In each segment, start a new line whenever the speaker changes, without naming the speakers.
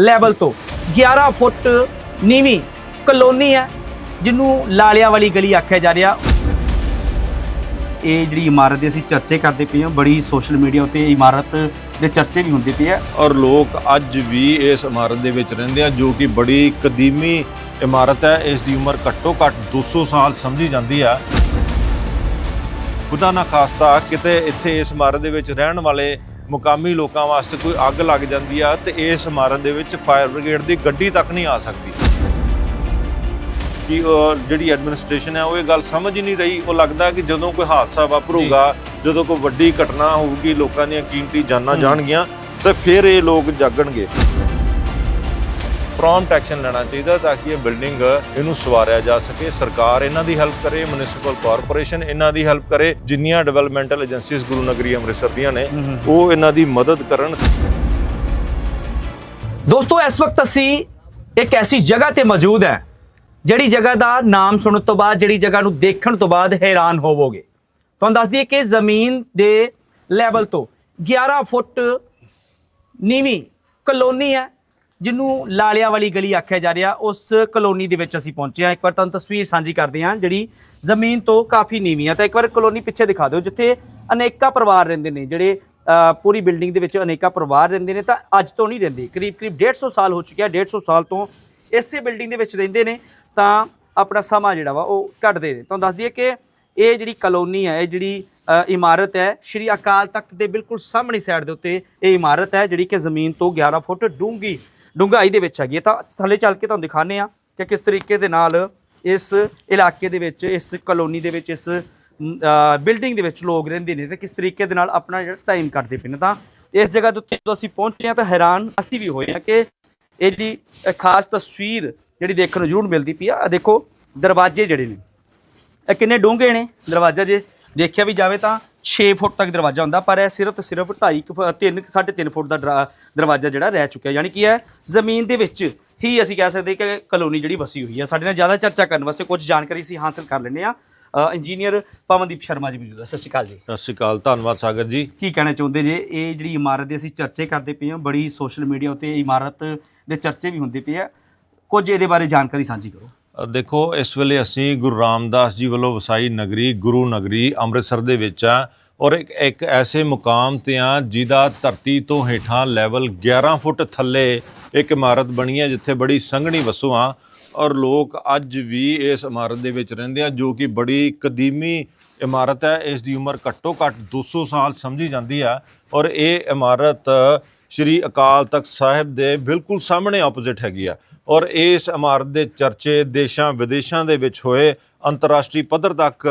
Level ਤੋਂ। 11 ਫੁੱਟ ਨੀਵੀਂ colony ਹੈ, ਜਿਹਨੂੰ ਲਾਲਿਆਂ ਵਾਲੀ ਗਲੀ ਆਖਿਆ ਜਾ ਰਿਹਾ। ਇਹ ਜਿਹੜੀ ਇਮਾਰਤ ਦੇ ਅਸੀਂ ਚਰਚੇ ਕਰਦੇ ਪਏ ਹਾਂ, ਬੜੀ ਸੋਸ਼ਲ ਮੀਡੀਆ ਉੱਤੇ ਇਮਾਰਤ ਦੇ ਚਰਚੇ ਵੀ ਹੁੰਦੇ ਪਏ ਆ।
ਔਰ ਲੋਕ ਅੱਜ ਵੀ ਇਸ ਇਮਾਰਤ ਦੇ ਵਿੱਚ ਰਹਿੰਦੇ ਆ, ਜੋ ਕਿ ਬੜੀ ਕਦੀਮੀ ਇਮਾਰਤ ਹੈ। ਇਸ ਦੀ ਉਮਰ ਘੱਟੋ ਘੱਟ 200 ਸਾਲ ਸਮਝੀ ਜਾਂਦੀ ਆ। ਖੁਦਾ ਨਾ ਖਾਸਤਾ ਕਿਤੇ ਇੱਥੇ ਇਸ ਇਮਾਰਤ ਦੇ ਵਿੱਚ ਰਹਿਣ ਵਾਲੇ ਮੁਕਾਮੀ ਲੋਕਾਂ ਵਾਸਤੇ ਕੋਈ ਅੱਗ ਲੱਗ ਜਾਂਦੀ ਆ ਤੇ ਇਸ ਇਮਾਰਤ ਦੇ ਵਿੱਚ ਫਾਇਰ ਬ੍ਰਿਗੇਡ ਦੀ ਗੱਡੀ ਤੱਕ ਨਹੀਂ ਆ ਸਕਦੀ। ਕਿ ਜਿਹੜੀ ਐਡਮਿਨਿਸਟ੍ਰੇਸ਼ਨ ਹੈ ਉਹ ਇਹ ਗੱਲ ਸਮਝ ਹੀ ਨਹੀਂ ਰਹੀ। ਉਹ ਲੱਗਦਾ ਕਿ ਜਦੋਂ ਕੋਈ ਹਾਦਸਾ ਵਾਪਰੂਗਾ ਜਦੋਂ ਕੋਈ ਵੱਡੀ ਘਟਨਾ ਹੋਊਗੀ ਲੋਕਾਂ ਦੀਆਂ ਕੀਮਤੀ ਜਾਨਾਂ। ਜਾਣਗੀਆਂ ਤੇ ਫਿਰ ਇਹ ਲੋਕ ਜਾਗਣਗੇ। ਪ੍ਰੌਮਪਟ ਐਕਸ਼ਨ ਲੈਣਾ ਚਾਹੀਦਾ ਤਾਂ ਕਿ ਇਹ ਬਿਲਡਿੰਗ ਇਹਨੂੰ ਸਵਾਰਿਆ ਜਾ ਸਕੇ। ਸਰਕਾਰ ਇਹਨਾਂ ਦੀ ਹੈਲਪ ਕਰੇ ਮਿਊਨਿਸਪਲ ਕਾਰਪੋਰੇਸ਼ਨ ਇਹਨਾਂ ਦੀ ਹੈਲਪ ਕਰੇ। ਜਿੰਨੀਆਂ ਡਿਵੈਲਪਮੈਂਟਲ ਏਜੰਸੀਜ਼ ਗੁਰੂ ਨਗਰੀ ਅੰਮ੍ਰਿਤਸਰ ਦੀਆਂ ਨੇ ਉਹ ਇਹਨਾਂ ਦੀ ਮਦਦ ਕਰਨ।
ਦੋਸਤੋ ਇਸ ਵਕਤ ਅਸੀਂ ਇੱਕ ਐਸੀ ਜਗ੍ਹਾ ਤੇ ਮੌਜੂਦ ਹੈ ਜਿਹੜੀ ਜਗ੍ਹਾ ਦਾ ਨਾਮ ਸੁਣਨ ਤੋਂ ਬਾਅਦ ਜਿਹੜੀ ਜਗ੍ਹਾ ਨੂੰ ਦੇਖਣ ਤੋਂ ਬਾਅਦ ਹੈਰਾਨ ਹੋਵੋਗੇ। ਤੁਹਾਨੂੰ ਦੱਸ ਦਈਏ ਕਿ ਜ਼ਮੀਨ ਦੇ ਲੈਵਲ ਤੋਂ 11 ਫੁੱਟ ਨੀਵੀਂ ਕਲੋਨੀ ਹੈ। ਜਿਹਨੂੰ ਲਾਲਿਆਂ ਵਾਲੀ ਗਲੀ ਆਖਿਆ ਜਾ ਰਿਹਾ, ਉਸ ਕਲੋਨੀ ਦੇ ਵਿੱਚ ਅਸੀਂ ਪਹੁੰਚੇ ਹਾਂ। ਇੱਕ ਵਾਰ ਤੁਹਾਨੂੰ ਤਸਵੀਰ ਸਾਂਝੀ ਕਰਦੇ ਹਾਂ, ਜਿਹੜੀ ਜ਼ਮੀਨ ਤੋਂ ਕਾਫੀ ਨੀਵੀਂ ਆ। ਤਾਂ ਇੱਕ ਵਾਰ ਕਲੋਨੀ ਪਿੱਛੇ ਦਿਖਾ ਦਿਓ, ਜਿੱਥੇ ਅਨੇਕਾਂ ਪਰਿਵਾਰ ਰਹਿੰਦੇ ਨੇ, ਜਿਹੜੇ ਪੂਰੀ ਬਿਲਡਿੰਗ ਦੇ ਵਿੱਚ ਅਨੇਕਾਂ ਪਰਿਵਾਰ ਰਹਿੰਦੇ ਨੇ, ਤਾਂ ਅੱਜ ਤੋਂ ਨਹੀਂ ਰਹਿੰਦੇ। ਕਰੀਬ ਕਰੀਬ 150 ਸਾਲ ਹੋ ਚੁੱਕਿਆ 150 ਸਾਲ ਤੋਂ ਇਸੇ ਬਿਲਡਿੰਗ ਦੇ ਵਿੱਚ ਰਹਿੰਦੇ ਨੇ, ਤਾਂ ਆਪਣਾ ਸਮਾਂ ਜਿਹੜਾ ਵਾ, ਉਹ ਕੱਢਦੇ ਨੇ। ਤੁਹਾਨੂੰ ਦੱਸ ਦਈਏ ਕਿ ਇਹ ਜਿਹੜੀ ਕਲੋਨੀ ਹੈ ਇਹ ਜਿਹੜੀ ਇਮਾਰਤ ਹੈ, ਸ਼੍ਰੀ ਅਕਾਲ ਤਖਤ ਦੇ ਬਿਲਕੁਲ ਸਾਹਮਣੇ ਸਾਈਡ ਦੇ ਉੱਤੇ ਇਹ ਇਮਾਰਤ ਹੈ, ਜਿਹੜੀ ਕਿ ਜ਼ਮੀਨ ਤੋਂ 11 ਫੁੱਟ ਡੂੰਘੀ ਡੂੰਘਾਈ ਦੇ ਵਿੱਚ ਹੈਗੀ ਹੈ। ਤਾਂ ਥੱਲੇ ਚੱਲ ਕੇ ਤੁਹਾਨੂੰ ਦਿਖਾਣੇ ਆ ਕਿ ਕਿਸ ਤਰੀਕੇ ਦੇ ਨਾਲ ਇਸ ਇਲਾਕੇ ਦੇ ਵਿੱਚ, ਇਸ ਕਲੋਨੀ ਦੇ ਵਿੱਚ, ਇਸ ਬਿਲਡਿੰਗ ਦੇ ਵਿੱਚ ਲੋਕ ਰਹਿੰਦੇ ਨੇ ਤੇ ਕਿਸ ਤਰੀਕੇ ਦੇ ਨਾਲ ਆਪਣਾ ਜਿਹੜਾ ਟਾਈਮ ਕੱਢਦੇ ਪਏ ਨੇ। ਤਾਂ ਇਸ ਜਗ੍ਹਾ ਦੇ ਉੱਤੇ ਜਦੋਂ ਅਸੀਂ ਪਹੁੰਚੇ ਹਾਂ ਤਾਂ ਹੈਰਾਨ ਅਸੀਂ ਵੀ ਹੋਏ ਹਾਂ ਕਿ ਇਹ ਜਿਹੜੀ ਖਾਸ ਤਸਵੀਰ ਜਿਹੜੀ ਦੇਖਣ ਨੂੰ ਜ਼ਰੂਰ ਮਿਲਦੀ ਪਈ ਆ। ਦੇਖੋ, ਦਰਵਾਜ਼ੇ ਜਿਹੜੇ ਨੇ। ਇਹ ਕਿੰਨੇ ਡੂੰਘੇ ਨੇ। ਦਰਵਾਜ਼ਾ ਜੇ ਦੇਖਿਆ ਵੀ ਜਾਵੇ ਤਾਂ 6 ਫੁੱਟ ਤੱਕ ਦਰਵਾਜ਼ਾ ਹੁੰਦਾ ਪਰ ਇਹ ਸਿਰਫ ਤੇ ਸਿਰਫ 2.5 3 3.5 ਫੁੱਟ ਦਾ ਦਰਾ- ਦਰਵਾਜ਼ਾ ਜਿਹੜਾ ਰਹਿ ਚੁੱਕਿਆ। ਯਾਨੀ ਕਿ ਇਹ ਜ਼ਮੀਨ ਦੇ ਵਿੱਚ ਹੀ ਅਸੀਂ ਕਹਿ ਸਕਦੇ ਕਿ ਕਲੋਨੀ ਜਿਹੜੀ ਵਸੀ ਹੋਈ ਹੈ। ਸਾਡੇ ਨਾਲ ਜ਼ਿਆਦਾ ਚਰਚਾ ਕਰਨ ਵਾਸਤੇ ਕੁਝ ਜਾਣਕਾਰੀ ਅਸੀਂ ਹਾਸਲ ਕਰ ਲੈਂਦੇ ਆ ਇੰਜੀਨੀਅਰ ਪਵਨਦੀਪ ਸ਼ਰਮਾ ਜੀ ਮੌਜੂਦ ਹੈ। ਸਤਿ ਸ਼੍ਰੀ ਅਕਾਲ ਜੀ।
ਸਤਿ ਸ਼੍ਰੀ ਅਕਾਲ ਧੰਨਵਾਦ ਸਾਗਰ ਜੀ।
ਕੀ ਕਹਿਣਾ ਚਾਹੁੰਦੇ ਜੇ? ਇਹ ਜਿਹੜੀ ਇਮਾਰਤ ਦੇ ਅਸੀਂ ਚਰਚੇ ਕਰਦੇ ਪਏ ਹਾਂ ਬੜੀ ਸੋਸ਼ਲ ਮੀਡੀਆ ਉੱਤੇ ਇਮਾਰਤ ਦੇ ਚਰਚੇ ਵੀ ਹੁੰਦੇ ਪਏ ਆ। ਕੁਝ ਇਹਦੇ ਬਾਰੇ ਜਾਣਕਾਰੀ ਸਾਂਝੀ ਕਰੋ।
ਦੇਖੋ, ਇਸ ਵੇਲੇ ਅਸੀਂ ਗੁਰੂ ਰਾਮਦਾਸ ਜੀ ਵੱਲੋਂ ਵਸਾਈ ਨਗਰੀ, ਗੁਰੂ ਨਗਰੀ ਅੰਮ੍ਰਿਤਸਰ ਦੇ ਵਿੱਚ ਆ ਔਰ ਇੱਕ ਇੱਕ ਐਸੇ ਮੁਕਾਮ ਤੇ ਆ ਜਿਹਦਾ ਧਰਤੀ ਤੋਂ ਹੇਠਾਂ ਲੈਵਲ 11 ਫੁੱਟ ਥੱਲੇ ਇੱਕ ਇਮਾਰਤ ਬਣੀ ਹੈ, ਜਿੱਥੇ ਬੜੀ ਸੰਘਣੀ ਵਸੋਂ ਆ ਔਰ ਲੋਕ ਅੱਜ ਵੀ ਇਸ ਇਮਾਰਤ ਦੇ ਵਿੱਚ ਰਹਿੰਦੇ ਆ, ਜੋ ਕਿ ਬੜੀ ਕਦੀਮੀ ਇਮਾਰਤ ਹੈ। ਇਸ ਦੀ ਉਮਰ ਘੱਟੋ ਘੱਟ 200 ਸਾਲ ਸਮਝੀ ਜਾਂਦੀ ਆ ਔਰ ਇਹ ਇਮਾਰਤ ਸ਼੍ਰੀ ਅਕਾਲ ਤਖਤ ਸਾਹਿਬ ਦੇ ਬਿਲਕੁਲ ਸਾਹਮਣੇ ਆਪੋਜ਼ਿਟ ਹੈਗੀ ਆ। ਔਰ ਇਸ ਇਮਾਰਤ ਦੇ ਚਰਚੇ ਦੇਸ਼ਾਂ ਵਿਦੇਸ਼ਾਂ ਦੇ ਵਿੱਚ ਹੋਏ ਅੰਤਰਰਾਸ਼ਟਰੀ ਪੱਧਰ ਤੱਕ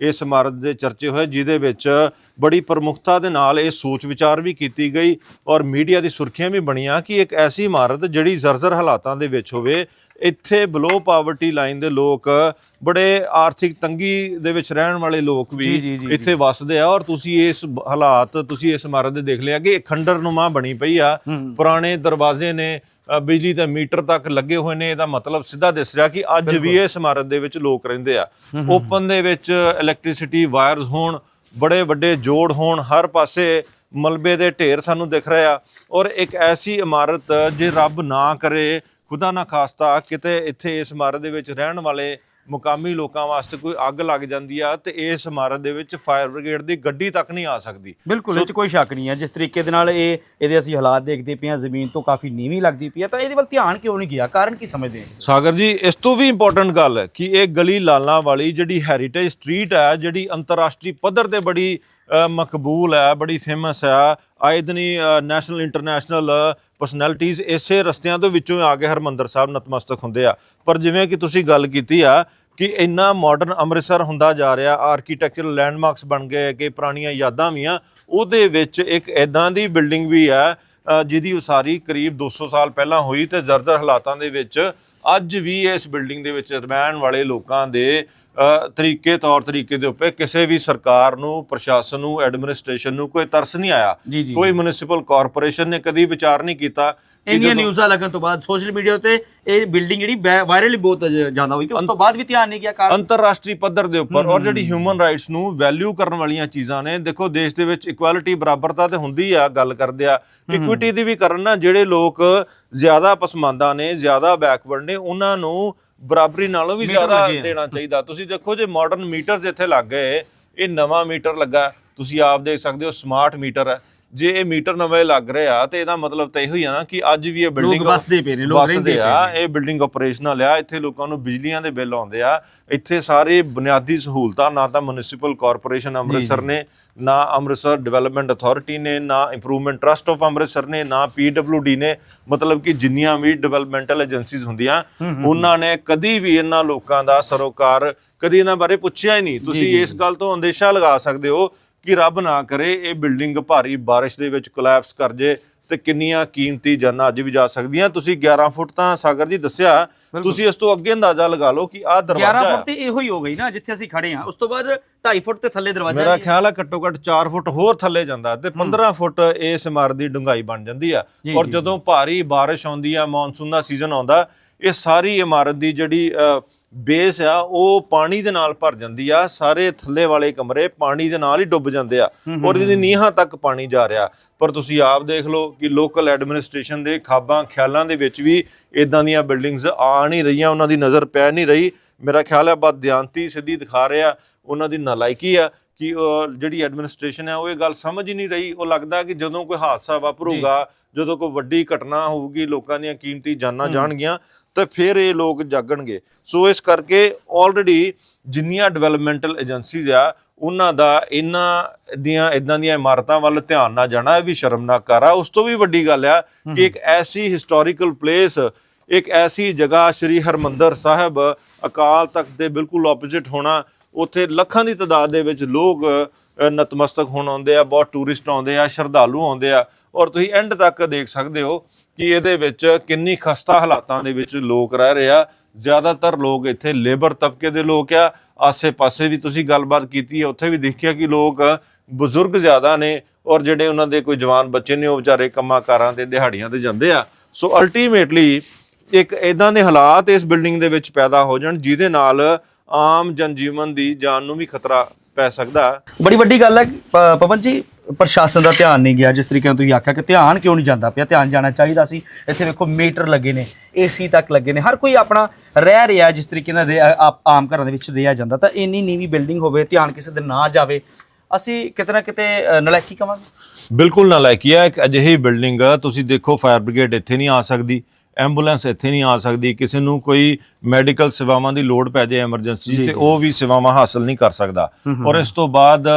ਇਸ ਇਮਾਰਤ ਦੇ ਚਰਚੇ ਹੋਏ ਜਿਹਦੇ ਵਿੱਚ ਬੜੀ ਪ੍ਰਮੁਖਤਾ ਦੇ ਨਾਲ ਇਹ ਸੋਚ ਵਿਚਾਰ ਵੀ ਕੀਤੀ ਗਈ ਔਰ ਮੀਡੀਆ ਦੀ ਸੁਰਖੀਆਂ ਵੀ ਬਣੀਆਂ ਕਿ ਇੱਕ ਐਸੀ ਇਮਾਰਤ ਜਿਹੜੀ ਜ਼ਰਜ਼ਰ ਹਾਲਾਤਾਂ ਦੇ ਵਿੱਚ ਹੋਵੇ ਇੱਥੇ ਬਲੋ ਪਾਵਰਟੀ ਲਾਈਨ ਦੇ ਲੋਕ ਬੜੇ ਆਰਥਿਕ ਤੰਗੀ ਦੇ ਵਿੱਚ ਰਹਿਣ ਵਾਲੇ ਲੋਕ ਵੀ। ਇੱਥੇ ਵੱਸਦੇ ਆ ਔਰ ਤੁਸੀਂ ਇਸ ਹਾਲਾਤ ਤੁਸੀਂ ਇਸ ਇਮਾਰਤ ਦੇ ਦੇਖ ਲਿਆ ਕਿ ਇਹ ਖੰਡਰ ਨੂਮਾ ਬਣੀ ਪਈ ਆ। ਪੁਰਾਣੇ ਦਰਵਾਜ਼ੇ ਨੇ ਬਿਜਲੀ ਦੇ ਮੀਟਰ ਤੱਕ ਲੱਗੇ ਹੋਏ ਨੇ ਇਹਦਾ ਮਤਲਬ ਸਿੱਧਾ ਦਿਸ ਰਿਹਾ ਕਿ ਅੱਜ ਵੀ। ਇਸ ਇਮਾਰਤ ਦੇ ਵਿੱਚ ਲੋਕ ਰਹਿੰਦੇ ਆ। ਓਪਨ ਦੇ ਵਿੱਚ ਇਲੈਕਟ੍ਰਿਸਿਟੀ ਵਾਇਰਸ ਹੋਣ ਬੜੇ ਵੱਡੇ ਜੋੜ ਹੋਣ ਹਰ ਪਾਸੇ ਮਲਬੇ ਦੇ ਢੇਰ ਸਾਨੂੰ ਦਿਖ ਰਹੇ ਆ। ਔਰ ਇੱਕ ਐਸੀ ਇਮਾਰਤ ਜੇ ਰੱਬ ਨਾ ਕਰੇ ਖੁਦਾ ਨਾ ਖਾਸਤਾ ਕਿਤੇ ਇੱਥੇ ਇਸ ਇਮਾਰਤ ਦੇ ਵਿੱਚ ਰਹਿਣ ਵਾਲੇ ਮੁਕਾਮੀ ਲੋਕਾਂ ਵਾਸਤੇ ਕੋਈ ਅੱਗ ਲੱਗ ਜਾਂਦੀ ਆ ਤੇ ਇਸ ਇਮਾਰਤ ਦੇ ਵਿੱਚ ਫਾਇਰ ਬ੍ਰਿਗੇਡ ਦੀ ਗੱਡੀ ਤੱਕ ਨਹੀਂ ਆ ਸਕਦੀ।
ਬਿਲਕੁਲ ਇਹ 'ਚ ਕੋਈ ਸ਼ੱਕ ਨਹੀਂ ਹੈ ਜਿਸ ਤਰੀਕੇ ਦੇ ਨਾਲ ਇਹ ਇਹਦੇ ਅਸੀਂ ਹਾਲਾਤ ਦੇਖਦੇ ਪਏ ਹਾਂ ਜ਼ਮੀਨ ਤੋਂ ਕਾਫੀ ਨੀਵੀਂ ਲੱਗਦੀ ਪਈ ਹੈ ਤਾਂ ਇਹਦੇ ਵੱਲ ਧਿਆਨ ਕਿਉਂ ਨਹੀਂ ਗਿਆ? ਕਾਰਨ ਕੀ ਸਮਝਦੇ ਹੋ?
ਸਾਗਰ ਜੀ ਇਸ ਤੋਂ ਵੀ ਇੰਪੋਰਟੈਂਟ ਗੱਲ ਹੈ ਕਿ ਇਹ ਗਲੀ ਲਾਲਾਂ ਵਾਲੀ ਜਿਹੜੀ ਹੈਰੀਟੇਜ ਸਟਰੀਟ ਹੈ ਜਿਹੜੀ ਅੰਤਰਰਾਸ਼ਟਰੀ ਪੱਧਰ ਤੇ ਬੜੀ ਮਕਬੂਲ ਹੈ, ਬੜੀ ਫੇਮਸ ਹੈ। ਆਏ ਦਿਨੀ ਨੈਸ਼ਨਲ ਇੰਟਰਨੈਸ਼ਨਲ ਪਰਸਨੈਲਿਟੀਜ਼ ਇਸੇ ਰਸਤਿਆਂ ਦੇ ਵਿੱਚੋਂ ਆ ਕੇ ਹਰਮੰਦਰ ਸਾਹਿਬ, ਨਤਮਸਤਕ ਹੁੰਦੇ ਆ। ਪਰ ਜਿਵੇਂ ਕਿ ਤੁਸੀਂ ਗੱਲ ਕੀਤੀ ਆ ਕਿ ਇੰਨਾ ਮਾਡਰਨ ਅੰਮ੍ਰਿਤਸਰ ਹੁੰਦਾ ਜਾ ਰਿਹਾ ਆਰਕੀਟੈਕਚਰਲ ਲੈਂਡਮਾਰਕਸ ਬਣ ਗਏ ਕਿ ਪੁਰਾਣੀਆਂ ਯਾਦਾਂ ਵੀ ਆ, ਉਹਦੇ ਵਿੱਚ ਇੱਕ ਐਦਾਂ ਦੀ ਬਿਲਡਿੰਗ ਵੀ ਹੈ ਜਿਹਦੀ ਉਸਾਰੀ ਕਰੀਬ 200 ਸਾਲ ਪਹਿਲਾਂ ਹੋਈ ਤੇ ਜ਼ਰਦਰ ਹਾਲਾਤਾਂ ਦੇ ਵਿੱਚ ਅੱਜ ਵੀ ਇਸ ਬਿਲਡਿੰਗ ਦੇ ਵਿੱਚ ਰਹਿਣ ਵਾਲੇ ਲੋਕਾਂ ਦੇ ਤਰੀਕੇ ਤੌਰ ਤਰੀਕੇ ਦੇ ਉੱਪਰ ਕਿਸੇ ਵੀ ਸਰਕਾਰ ਨੂੰ ਪ੍ਰਸ਼ਾਸਨ ਨੂੰ ਐਡਮਿਨਿਸਟ੍ਰੇਸ਼ਨ ਨੂੰ ਕੋਈ ਤਰਸ ਨਹੀਂ ਆਇਆ। ਕੋਈ ਮਿਊਨਿਸਪਲ ਕਾਰਪੋਰੇਸ਼ਨ ਨੇ ਕਦੀ ਵਿਚਾਰ ਨਹੀਂ ਕੀਤਾ
ਇੰਨੀਆਂ ਨਿਊਜ਼ਾਂ ਲੱਗਣ ਤੋਂ ਬਾਅਦ ਸੋਸ਼ਲ ਮੀਡੀਆ ਤੇ ਇਹ ਬਿਲਡਿੰਗ ਜਿਹੜੀ ਵਾਇਰਲ ਬਹੁਤ ਜ਼ਿਆਦਾ ਹੋਈ ਤੇ ਉਸ ਤੋਂ ਬਾਅਦ ਵੀ ਧਿਆਨ ਨਹੀਂ ਗਿਆ ਕਾਰਨ।
ਅੰਤਰਰਾਸ਼ਟਰੀ ਪੱਧਰ ਦੇ ਉੱਪਰ ਔਰ ਜਿਹੜੀ ਹਿਊਮਨ ਰਾਈਟਸ ਨੂੰ ਵੈਲਿਊ ਕਰਨ ਵਾਲੀਆਂ ਚੀਜ਼ਾਂ ਨੇ ਦੇਖੋ ਦੇਸ਼ ਦੇ ਵਿੱਚ ਇਕੁਐਲਿਟੀ ਬਰਾਬਰਤਾ ਤੇ ਹੁੰਦੀ ਆ ਗੱਲ ਕਰਦੇ ਆ। ਇਕੁਇਟੀ ਦੀ ਵੀ ਕਰਨ ਨਾ ਜਿਹੜੇ ਲੋਕ ਜ਼ਿਆਦਾ ਪਸਮਾਂਦਾ ਨੇ ਜ਼ਿਆਦਾ ਬੈਕਵਰਡ ਨੇ ਉਹਨਾਂ ਨੂੰ ਬਰਾਬਰੀ ਨਾਲੋਂ ਵੀ
ਮੀਟਰ
ਜ਼ਿਆਦਾ। ਦੇਣਾ ਚਾਹੀਦਾ ਤੁਸੀਂ ਦੇਖੋ ਜੇ ਮਾਡਰਨ ਮੀਟਰਸ ਇੱਥੇ ਲੱਗ ਗਏ ਇਹ ਨਵਾਂ ਮੀਟਰ ਲੱਗਾ ਤੁਸੀਂ ਆਪ ਦੇਖ ਸਕਦੇ ਹੋ ਸਮਾਰਟ ਮੀਟਰ ਹੈ ਜੇ ਇਹ ਮੀਟਰ ਨਵੇਂ ਲੱਗ ਰਹੇ ਆ ਤੇ ਇਹਦਾ ਮਤਲਬ ਤਾਂ ਇਹੋ ਹੀ ਆ ਨਾ ਕਿ ਅੱਜ ਵੀ ਇਹ ਬਿਲਡਿੰਗ
ਵਸਦੇ ਪਏ ਨੇ, ਲੋਕ ਰਹਿੰਦੇ
ਆ ਇਹ ਬਿਲਡਿੰਗ ਆਪਰੇਸ਼ਨਲ ਆ ਇੱਥੇ ਲੋਕਾਂ ਨੂੰ ਬਿਜਲੀਆਂ ਦੇ ਬਿੱਲ ਆਉਂਦੇ ਆ ਇੱਥੇ ਸਾਰੇ ਬੁਨਿਆਦੀ ਸਹੂਲਤਾਂ ਨਾ ਤਾਂ ਮਿਊਨਿਸਪਲ ਕਾਰਪੋਰੇਸ਼ਨ ਅੰਮ੍ਰਿਤਸਰ ਨੇ ਨਾ ਅੰਮ੍ਰਿਤਸਰ ਡਿਵੈਲਪਮੈਂਟ ਅਥਾਰਟੀ ਨੇ ਨਾ ਇੰਪਰੂਵਮੈਂਟ ਟਰਸਟ ਆਫ ਅੰਮ੍ਰਿਤਸਰ ਨੇ ਨਾ ਪੀਡਬਲਯੂਡੀ ਨੇ ਮਤਲਬ ਕਿ ਜਿੰਨੀਆਂ ਵੀ ਡਿਵੈਲਪਮੈਂਟਲ ਏਜੰਸੀਜ਼ ਹੁੰਦੀਆਂ ਉਹਨਾਂ ਨੇ ਕਦੀ ਵੀ ਇਹਨਾਂ ਲੋਕਾਂ ਦਾ ਸਰੋਕਾਰ ਕਦੀ ਇਹਨਾਂ ਬਾਰੇ ਪੁੱਛਿਆ ਹੀ ਨਹੀਂ। ਤੁਸੀਂ ਇਸ ਗੱਲ ਤੋਂ ਅੰਦੇਸ਼ਾ ਲਗਾ ਸਕਦੇ ਹੋ ਕਿ ਰੱਬ ਨਾ ਕਰੇ ਇਹ ਬਿਲਡਿੰਗ ਭਾਰੀ ਬਾਰਿਸ਼ ਦੇ ਵਿੱਚ ਕੋਲੈਪਸ ਕਰ ਜੇ ਤੇ ਕਿੰਨੀਆਂ ਕੀਮਤੀ ਜਾਨਾਂ ਅੱਜ ਵੀ ਜਾ ਸਕਦੀਆਂ। ਤੁਸੀਂ 11 ਫੁੱਟ ਤਾਂ ਸਾਗਰ ਜੀ ਦੱਸਿਆ ਤੁਸੀਂ ਇਸ ਤੋਂ ਅੱਗੇ ਅੰਦਾਜ਼ਾ ਲਗਾ ਲਓ ਕਿ ਆਹ
11
ਦਰਵਾਜ਼ਾ
ਫੁੱਟ ਤੇ ਇਹੋ ਹੀ ਹੋ ਗਈ ਨਾ ਜਿੱਥੇ ਅਸੀਂ ਖੜੇ ਹਾਂ। ਉਸ ਤੋਂ ਬਾਅਦ 2.5 ਫੁੱਟ ਤੇ ਥੱਲੇ ਦਰਵਾਜ਼ਾ
ਮੇਰਾ। ਖਿਆਲ ਹੈ ਘੱਟੋ ਘੱਟ 4 ਫੁੱਟ ਹੋਰ ਥੱਲੇ ਜਾਂਦਾ ਤੇ 15 ਫੁੱਟ ਇਸ ਇਮਾਰਤ ਦੀ ਡੂੰਘਾਈ ਬਣ ਜਾਂਦੀ ਆ। ਔਰ ਜਦੋਂ ਭਾਰੀ ਬਾਰਿਸ਼ ਆਉਂਦੀ ਆ ਮੌਨਸੂਨ ਦਾ ਸੀਜ਼ਨ ਆਉਂਦਾ ਇਹ ਸਾਰੀ ਇਮਾਰਤ ਦੀ ਜਿਹੜੀ ਬੇਸ ਆ ਉਹ ਪਾਣੀ ਦੇ ਨਾਲ ਭਰ ਜਾਂਦੀ ਆ ਸਾਰੇ ਥੱਲੇ ਵਾਲੇ ਕਮਰੇ ਪਾਣੀ ਦੇ ਨਾਲ ਹੀ ਡੁੱਬ ਜਾਂਦੇ ਆ। ਔਰ ਇਹਦੀ ਨੀਹਾਂ ਤੱਕ ਪਾਣੀ ਜਾ ਰਿਹਾ। ਪਰ ਤੁਸੀਂ ਆਪ ਦੇਖ ਲਓ ਕਿ ਲੋਕਲ ਐਡਮਿਨਿਸਟ੍ਰੇਸ਼ਨ ਦੇ ਖਾਬਾਂ ਖਿਆਲਾਂ ਦੇ ਵਿੱਚ ਵੀ ਇਦਾਂ ਦੀਆਂ ਬਿਲਡਿੰਗਸ ਆ ਨਹੀਂ ਰਹੀਆਂ ਉਹਨਾਂ ਦੀ ਨਜ਼ਰ ਪੈ ਨਹੀਂ ਰਹੀ। ਮੇਰਾ ਖਿਆਲ ਹੈ ਬਦਿਆਂਤੀ ਸਿੱਧੀ ਦਿਖਾ ਰਿਹਾ ਉਹਨਾਂ ਦੀ ਨਲਾਇਕੀ ਆ ਕਿ ਜਿਹੜੀ ਐਡਮਿਨਿਸਟ੍ਰੇਸ਼ਨ ਹੈ ਉਹ ਇਹ ਗੱਲ ਸਮਝ ਹੀ ਨਹੀਂ ਰਹੀ। ਉਹ ਲੱਗਦਾ ਕਿ ਜਦੋਂ ਕੋਈ ਹਾਦਸਾ ਵਾਪਰੂਗਾ ਜਦੋਂ ਕੋਈ ਵੱਡੀ ਘਟਨਾ ਹੋਊਗੀ ਲੋਕਾਂ ਦੀਆਂ ਕੀਮਤੀ ਜਾਨਾਂ ਜਾਣਗੀਆਂ ਤਾਂ ਫਿਰ ਇਹ ਲੋਕ ਜਾਗਣਗੇ। ਸੋ ਇਸ ਕਰਕੇ ਆਲਰੇਡੀ ਜਿੰਨੀਆਂ ਡਿਵੈਲਪਮੈਂਟਲ ਏਜੰਸੀਜ਼ ਆ ਉਹਨਾਂ ਦਾ ਇਹਨਾਂ ਦੀਆਂ ਇਦਾਂ ਦੀਆਂ ਇਮਾਰਤਾਂ ਵੱਲ ਧਿਆਨ ਨਾ ਜਾਣਾ ਇਹ ਵੀ ਸ਼ਰਮਨਾਕ ਆ। ਉਸ ਤੋਂ ਵੀ ਵੱਡੀ ਗੱਲ ਆ ਕਿ ਇੱਕ ਐਸੀ ਹਿਸਟੋਰੀਕਲ ਪਲੇਸ ਇੱਕ ਐਸੀ ਜਗ੍ਹਾ ਸ੍ਰੀ ਹਰਮੰਦਰ ਸਾਹਿਬ ਅਕਾਲ ਤਖਤ ਦੇ ਬਿਲਕੁਲ ਆਪੋਜ਼ਿਟ ਹੋਣਾ ਉੱਥੇ ਲੱਖਾਂ ਦੀ ਤਾਦਾਦ ਦੇ ਵਿੱਚ ਲੋਕ ਨਤਮਸਤਕ ਹੋਣ ਆਉਂਦੇ ਆ ਬਹੁਤ ਟੂਰਿਸਟ ਆਉਂਦੇ ਆ ਸ਼ਰਧਾਲੂ ਆਉਂਦੇ ਆ। ਔਰ ਤੁਸੀਂ ਐਂਡ ਤੱਕ ਦੇਖ ਸਕਦੇ ਹੋ ਕਿ ਇਹਦੇ ਵਿੱਚ ਕਿੰਨੀ ਖਸਤਾ ਹਾਲਾਤਾਂ ਦੇ ਵਿੱਚ ਲੋਕ ਰਹਿ ਰਹੇ ਆ। ਜ਼ਿਆਦਾਤਰ ਲੋਕ ਇੱਥੇ ਲੇਬਰ ਤਬਕੇ ਦੇ ਲੋਕ ਆ। ਆਸੇ-ਪਾਸੇ ਵੀ ਤੁਸੀਂ ਗੱਲਬਾਤ ਕੀਤੀ ਹੈ ਉੱਥੇ ਵੀ ਦੇਖਿਆ ਕਿ ਲੋਕ ਬਜ਼ੁਰਗ ਜ਼ਿਆਦਾ ਨੇ ਔਰ ਜਿਹੜੇ ਉਹਨਾਂ ਦੇ ਕੋਈ ਜਵਾਨ ਬੱਚੇ ਨੇ, ਉਹ ਵਿਚਾਰੇ ਕੰਮਾਂ ਕਾਰਾਂ ਤੇ, ਦਿਹਾੜੀਆਂ ਤੇ ਜਾਂਦੇ ਆ। ਸੋ ਅਲਟੀਮੇਟਲੀ ਇੱਕ ਇਦਾਂ ਦੇ ਹਾਲਾਤ ਇਸ ਬਿਲਡਿੰਗ ਦੇ ਵਿੱਚ ਪੈਦਾ ਹੋ ਜਾਣ, ਜਿਹਦੇ ਨਾਲ ਆਮ ਜਨਜੀਵਨ ਦੀ ਜਾਨ ਨੂੰ ਵੀ ਖਤਰਾ ਪੈ ਸਕਦਾ।
ਬੜੀ ਵੱਡੀ ਗੱਲ ਹੈ ਪਵਨ ਜੀ। ਪ੍ਰਸ਼ਾਸਨ ਦਾ ਧਿਆਨ ਨਹੀਂ ਗਿਆ ਜਿਸ ਤਰੀਕੇ ਨਾਲ ਤੁਸੀਂ ਆਖਿਆ ਕਿ ਧਿਆਨ ਕਿਉਂ ਨਹੀਂ ਜਾਂਦਾ ਪਿਆ ਧਿਆਨ ਜਾਣਾ ਚਾਹੀਦਾ ਸੀ। ਇੱਥੇ ਵੇਖੋ ਮੀਟਰ ਲੱਗੇ ਨੇ ਏਸੀ ਤੱਕ ਲੱਗੇ ਨੇ। ਹਰ ਕੋਈ ਆਪਣਾ ਰਹਿ ਰਿਹਾ ਜਿਸ ਤਰੀਕੇ ਨਾਲ ਰਿਹਾ- ਆਪ- ਆਮ ਘਰਾਂ ਦੇ ਵਿੱਚ ਰਿਹਾ ਜਾਂਦਾ ਤਾਂ ਇੰਨੀ ਨੀਵੀਂ ਬਿਲਡਿੰਗ ਹੋਵੇ ਧਿਆਨ ਕਿਸੇ ਦੇ ਨਾ ਜਾਵੇ ਅਸੀਂ ਕਿਤੇ ਨਾ ਕਿਤੇ ਅ, ਨਲਾਇਕੀ ਕਵਾਂਗੇ।
ਬਿਲਕੁਲ ਨਾ ਲਾਇਕੀ ਹੈ ਇੱਕ ਅਜਿਹੀ ਬਿਲਡਿੰਗ ਤੁਸੀਂ ਦੇਖੋ ਫਾਇਰ ਬ੍ਰਿਗੇਡ ਇੱਥੇ ਨਹੀਂ ਆ ਸਕਦੀ। ਐਂਬੂਲੈਂਸ ਇੱਥੇ ਨਹੀਂ ਆ ਸਕਦੀ ਕਿਸੇ ਨੂੰ ਕੋਈ ਮੈਡੀਕਲ ਸੇਵਾਵਾਂ ਦੀ ਲੋੜ ਪੈ ਜਾਏ ਐਮਰਜੈਂਸੀ ਤੇ ਉਹ ਵੀ ਸੇਵਾਵਾਂ ਹਾਸਲ ਨਹੀਂ ਕਰ ਸਕਦਾ। ਔਰ ਇਸ ਤੋਂ ਬਾਅਦ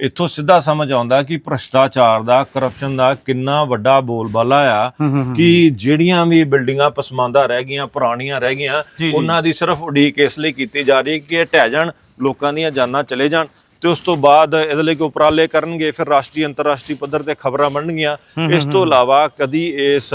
ਇੱਥੋਂ ਸਿੱਧਾ ਸਮਝ ਆਉਂਦਾ ਕਿ ਭ੍ਰਸ਼ਟਾਚਾਰ ਦਾ ਕਰਪਸ਼ਨ ਦਾ ਕਿੰਨਾ ਵੱਡਾ ਬੋਲਬਾਲਾ ਆ ਕਿ ਜਿਹੜੀਆਂ ਵੀ ਬਿਲਡਿੰਗਾਂ ਪਸਮਾਂਦਾ ਰਹਿ ਗਈਆਂ ਪੁਰਾਣੀਆਂ ਰਹਿ ਗਈਆਂ ਉਹਨਾਂ ਦੀ ਸਿਰਫ ਉਡੀਕ ਇਸ ਲਈ ਕੀਤੀ ਜਾ ਰਹੀ ਕਿ ਇਹ ਢਹਿ ਜਾਣ ਲੋਕਾਂ ਦੀਆਂ ਜਾਨਾਂ ਚਲੇ ਜਾਣ। ਤੇ ਉਸ ਤੋਂ ਬਾਅਦ ਇਹਦੇ ਲਈ ਕੋਈ ਉਪਰਾਲੇ ਕਰਨਗੇ ਫਿਰ ਰਾਸ਼ਟਰੀ ਅੰਤਰਰਾਸ਼ਟਰੀ ਪੱਧਰ ਤੇ ਖਬਰਾਂ ਬਣਨਗੀਆਂ। ਇਸ ਤੋਂ ਇਲਾਵਾ ਕਦੀ ਇਸ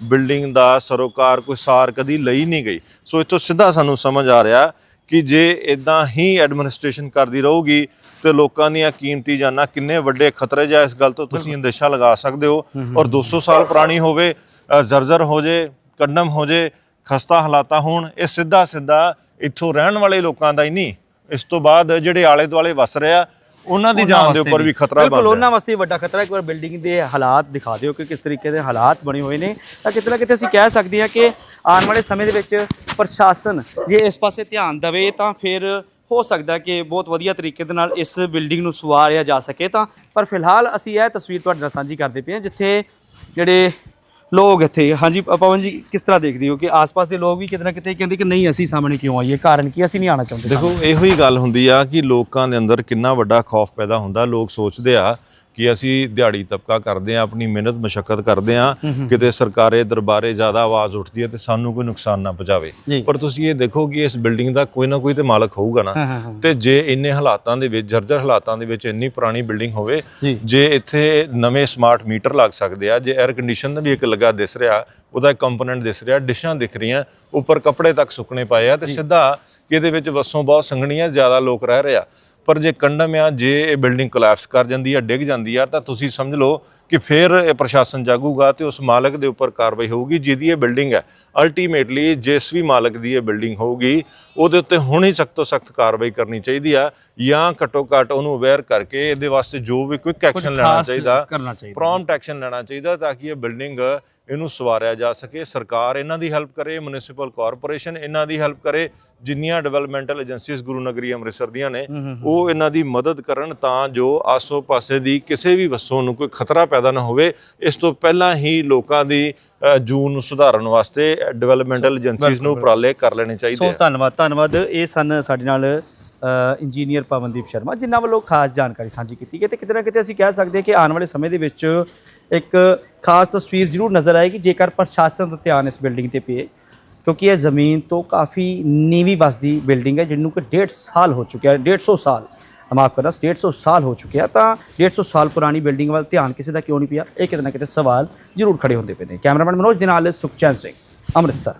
ਬਿਲਡਿੰਗ ਦਾ ਸਰੋਕਾਰ ਕੋਈ ਸਾਰ ਕਦੀ ਲਈ ਨਹੀਂ ਗਈ। ਸੋ ਇਤੋਂ ਸਿੱਧਾ ਸਾਨੂੰ ਸਮਝ ਆ ਰਿਹਾ ਕਿ ਜੇ ਇਦਾਂ ਹੀ ਐਡਮਿਨਿਸਟ੍ਰੇਸ਼ਨ ਕਰਦੀ ਰਹੂਗੀ ਤੇ ਲੋਕਾਂ ਦੀਆਂ ਕੀਮਤੀ ਜਾਨਾਂ ਕਿੰਨੇ ਵੱਡੇ ਖਤਰੇ ਜਾਂ ਇਸ ਗੱਲ ਤੋਂ ਤੁਸੀਂ ਅੰਦੇਸ਼ਾ ਲਗਾ ਸਕਦੇ ਹੋ ਔਰ 200 ਸਾਲ ਪੁਰਾਣੀ ਹੋਵੇ ਜ਼ਰਜ਼ਰ ਹੋ ਜੇ ਕੰਡਮ ਹੋ ਜੇ ਖਸਤਾ ਹਾਲਾਤਾਂ ਹੋਣ ਇਹ ਸਿੱਧਾ ਸਿੱਧਾ ਇੱਥੋਂ ਰਹਿਣ ਵਾਲੇ ਲੋਕਾਂ ਦਾ ਹੀ ਨਹੀਂ। ਇਸ ਤੋਂ ਬਾਅਦ ਜਿਹੜੇ ਆਲੇ ਦੁਆਲੇ ਵਸ ਰਹੇ ਆ ਉਹਨਾਂ ਦੀ ਜਾਨ ਦੇ ਉੱਪਰ ਵੀ ਖਤਰਾ ਬਣ
ਬਿਲਕੁਲ ਉਹਨਾਂ ਵਾਸਤੇ ਵੱਡਾ ਖਤਰਾ। ਇੱਕ ਵਾਰ ਬਿਲਡਿੰਗ ਦੇ ਹਾਲਾਤ ਦਿਖਾ ਦਿਓ ਕਿ ਕਿਸ ਤਰੀਕੇ ਦੇ ਹਾਲਾਤ ਬਣੇ ਹੋਏ ਨੇ। ਤਾਂ ਕਿਤੇ ਨਾ ਕਿਤੇ ਅਸੀਂ ਕਹਿ ਸਕਦੇ ਹਾਂ ਕਿ ਆਉਣ ਵਾਲੇ ਸਮੇਂ ਦੇ ਵਿੱਚ ਪ੍ਰਸ਼ਾਸਨ ਜੇ ਇਸ ਪਾਸੇ ਧਿਆਨ ਦੇਵੇ ਤਾਂ ਫਿਰ ਹੋ ਸਕਦਾ ਕਿ ਬਹੁਤ ਵਧੀਆ ਤਰੀਕੇ ਦੇ ਨਾਲ ਇਸ ਬਿਲਡਿੰਗ ਨੂੰ ਸਵਾਰਿਆ ਜਾ ਸਕੇ ਤਾਂ। ਪਰ ਫਿਲਹਾਲ ਅਸੀਂ ਇਹ ਤਸਵੀਰ ਤੁਹਾਡੇ ਨਾਲ ਸਾਂਝੀ ਕਰਦੇ ਪਏ ਹਾਂ ਜਿੱਥੇ ਜਿਹੜੇ ਲੋਕ ਇੱਥੇ। ਹਾਂਜੀ ਪਵਨ ਜੀ ਕਿਸ ਤਰ੍ਹਾਂ ਦੇਖਦੇ ਹੋ ਕਿ ਆਸ-ਪਾਸ ਦੇ ਲੋਕ ਵੀ ਕਿਤੇ ਨਾ ਕਿਤੇ ਕਹਿੰਦੇ ਕਿ ਨਹੀਂ ਅਸੀਂ ਸਾਹਮਣੇ ਕਿਉਂ ਆਈਏ? ਕਾਰਨ ਕੀ ਅਸੀਂ ਨਹੀਂ ਆਉਣਾ ਚਾਹੁੰਦੇ
ਦੇਖੋ ਇਹੋ ਹੀ ਗੱਲ ਹੁੰਦੀ ਆ ਕਿ ਲੋਕਾਂ ਦੇ ਅੰਦਰ ਕਿੰਨਾ ਵੱਡਾ ਖੌਫ ਪੈਦਾ ਹੁੰਦਾ। ਲੋਕ ਸੋਚਦੇ ਆ ਕਿ ਅਸੀਂ ਦਿਹਾੜੀ ਤਬਕਾ ਕਰਦੇ ਆ ਆਪਣੀ ਮਿਹਨਤ ਮਸ਼ੱਕਤ ਕਰਦੇ ਆ ਕਿਤੇ ਸਰਕਾਰੇ ਦਰਬਾਰੇ ਜ਼ਿਆਦਾ ਆਵਾਜ਼ ਉੱਠਦੀ ਹੈ ਤੇ ਸਾਨੂੰ ਕੋਈ ਨੁਕਸਾਨ ਨਾ ਪਹੁੰਚਾਵੇ। ਪਰ ਤੁਸੀਂ ਇਹ ਦੇਖੋ ਕਿ ਇਸ ਬਿਲਡਿੰਗ ਦਾ ਕੋਈ ਨਾ ਕੋਈ ਤੇ ਮਾਲਕ ਹੋਊਗਾ ਨਾ। ਤੇ ਜੇ ਇੰਨੇ ਹਾਲਾਤਾਂ ਦੇ ਵਿੱਚ ਜਰਜਰ ਹਾਲਾਤਾਂ ਦੇ ਵਿੱਚ ਇੰਨੀ ਪੁਰਾਣੀ ਬਿਲਡਿੰਗ ਹੋਵੇ
ਜੀ।
ਇੱਥੇ ਨਵੇਂ ਸਮਾਰਟ ਮੀਟਰ ਲੱਗ ਸਕਦੇ ਆ ਜੇ 에ਅਰ ਕੰਡੀਸ਼ਨ ਦਾ ਵੀ ਇੱਕ ਲੱਗਾ ਦਿਸ ਰਿਹਾ ਉਹਦਾ ਇੱਕ ਕੰਪੋਨੈਂਟ ਦਿਸ ਰਿਹਾ ਡਿਸ਼ਾਂ ਦਿਖ ਰਹੀਆਂ ਉੱਪਰ ਕੱਪੜੇ ਤੱਕ ਸੁੱਕਣੇ ਪਏ ਆ ਤੇ ਸਿੱਧਾ ਕਿ ਇਹਦੇ ਵਿੱਚ ਵਸੋਂ ਬਹੁਤ ਸੰਘਣੀਆਂ ਜ਼ਿਆਦਾ ਲੋਕ ਰਹਿ ਰਹੇ ਆ ਪਰ ਜੇ ਕੰਡਮ ਆ ਜੇ ਇਹ ਬਿਲਡਿੰਗ ਕੋਲੈਪਸ ਕਰ ਜਾਂਦੀ ਆ ਡਿੱਗ ਜਾਂਦੀ ਆ ਤਾਂ ਤੁਸੀਂ ਸਮਝ ਲਓ ਕਿ ਫਿਰ ਇਹ ਪ੍ਰਸ਼ਾਸਨ ਜਾਗੂਗਾ ਤੇ ਉਸ ਮਾਲਕ ਦੇ ਉੱਪਰ ਕਾਰਵਾਈ ਹੋਊਗੀ ਜਿਹਦੀ ਇਹ ਬਿਲਡਿੰਗ ਹੈ ਅਲਟੀਮੇਟਲੀ ਜਿਸ ਵੀ ਮਾਲਕ ਦੀ ਇਹ ਬਿਲਡਿੰਗ ਹੋਊਗੀ ਉਹਦੇ ਉੱਤੇ ਹੁਣੇ ਸਖਤ ਤੋਂ ਸਖਤ ਕਾਰਵਾਈ ਕਰਨੀ ਚਾਹੀਦੀ ਆ ਜਾਂ ਘੱਟੋ ਘੱਟ ਉਹਨੂੰ ਅਵੇਅਰ ਕਰਕੇ ਇਹਦੇ ਵਾਸਤੇ ਜੋ ਵੀ ਕੁਇਕ ਐਕਸ਼ਨ ਲੈਣਾ ਚਾਹੀਦਾ। ਪ੍ਰੋਮਪਟ ਐਕਸ਼ਨ ਲੈਣਾ ਚਾਹੀਦਾ ਤਾਂ ਕਿ ਇਹ ਬਿਲਡਿੰਗ ਇਹਨੂੰ ਸਵਾਰਿਆ ਜਾ ਸਕੇ। ਸਰਕਾਰ ਇਹਨਾਂ ਦੀ ਹੈਲਪ ਕਰੇ ਮਿਊਨਿਸਪਲ ਕਾਰਪੋਰੇਸ਼ਨ ਇਹਨਾਂ ਦੀ ਹੈਲਪ ਕਰੇ। ਜਿੰਨੀਆਂ ਡਿਵੈਲਪਮੈਂਟਲ ਏਜੰਸੀਜ਼ ਗੁਰੂ ਨਗਰੀ ਅੰਮ੍ਰਿਤਸਰ ਦੀਆਂ ਨੇ ਉਹ ਇਹਨਾਂ ਦੀ ਮਦਦ ਕਰਨ ਤਾਂ ਜੋ ਆਸੋ ਪਾਸੇ ਦੀ ਕਿਸੇ ਵੀ ਵਸੋਂ ਨੂੰ ਕੋਈ ਖਤਰਾ ਪੈਦਾ ਨਾ ਹੋਵੇ। ਇਸ ਤੋਂ ਪਹਿਲਾਂ ਹੀ ਲੋਕਾਂ ਦੀ ਜੂਨ ਨੂੰ ਸੁਧਾਰਨ ਵਾਸਤੇ ਡਿਵੈਲਪਮੈਂਟਲ ਏਜੰਸੀਜ਼ ਨੂੰ ਉਪਰਾਲੇ ਕਰ ਲੈਣੇ ਚਾਹੀਦੇ
ਸੋ ਧੰਨਵਾਦ ਧੰਨਵਾਦ। ਇਹ ਸਨ ਸਾਡੇ ਨਾਲ ਇੰਜੀਨੀਅਰ ਪਵਨਦੀਪ ਸ਼ਰਮਾ, ਜਿਨ੍ਹਾਂ ਵੱਲੋਂ ਖਾਸ ਜਾਣਕਾਰੀ ਸਾਂਝੀ ਕੀਤੀ ਗਈ ਤੇ ਕਿਤੇ ਨਾ ਕਿਤੇ ਅਸੀਂ ਕਹਿ ਸਕਦੇ ਹਾਂ ਕਿ ਆਉਣ ਵਾਲੇ ਸਮੇਂ ਦੇ ਵਿੱਚ ਇੱਕ ਖਾਸ ਤਸਵੀਰ ਜ਼ਰੂਰ ਨਜ਼ਰ ਆਏਗੀ, ਜੇਕਰ ਪ੍ਰਸ਼ਾਸਨ ਦਾ ਧਿਆਨ ਇਸ ਬਿਲਡਿੰਗ ਤੇ ਪਏ ਕਿਉਂਕਿ ਇਹ ਜ਼ਮੀਨ ਤੋਂ ਕਾਫੀ ਨੀਵੀਂ ਵਸਦੀ ਬਿਲਡਿੰਗ ਹੈ, ਜਿਹਨੂੰ ਕਿ 1.5 ਸਾਲ ਹੋ ਚੁੱਕਿਆ ਹੈ 150 ਸਾਲ। ਮਾਫ ਕਰਨਾ 150 ਸਾਲ ਹੋ ਚੁੱਕਿਆ ਤਾਂ 150 ਸਾਲ ਪੁਰਾਣੀ ਬਿਲਡਿੰਗ ਵੱਲ ਧਿਆਨ ਕਿਸੇ ਦਾ ਕਿਉਂ ਨਹੀਂ ਪਿਆ? ਇਹ ਕਿਤੇ ਨਾ ਕਿਤੇ ਸਵਾਲ ਜ਼ਰੂਰ ਖੜੇ ਹੁੰਦੇ ਪਏ ਨੇ। ਕੈਮਰਾਮੈਨ ਮਨੋਜ ਦੇ ਨਾਲ ਸੁਖਚੈਨ ਸਿੰਘ, ਅੰਮ੍ਰਿਤਸਰ।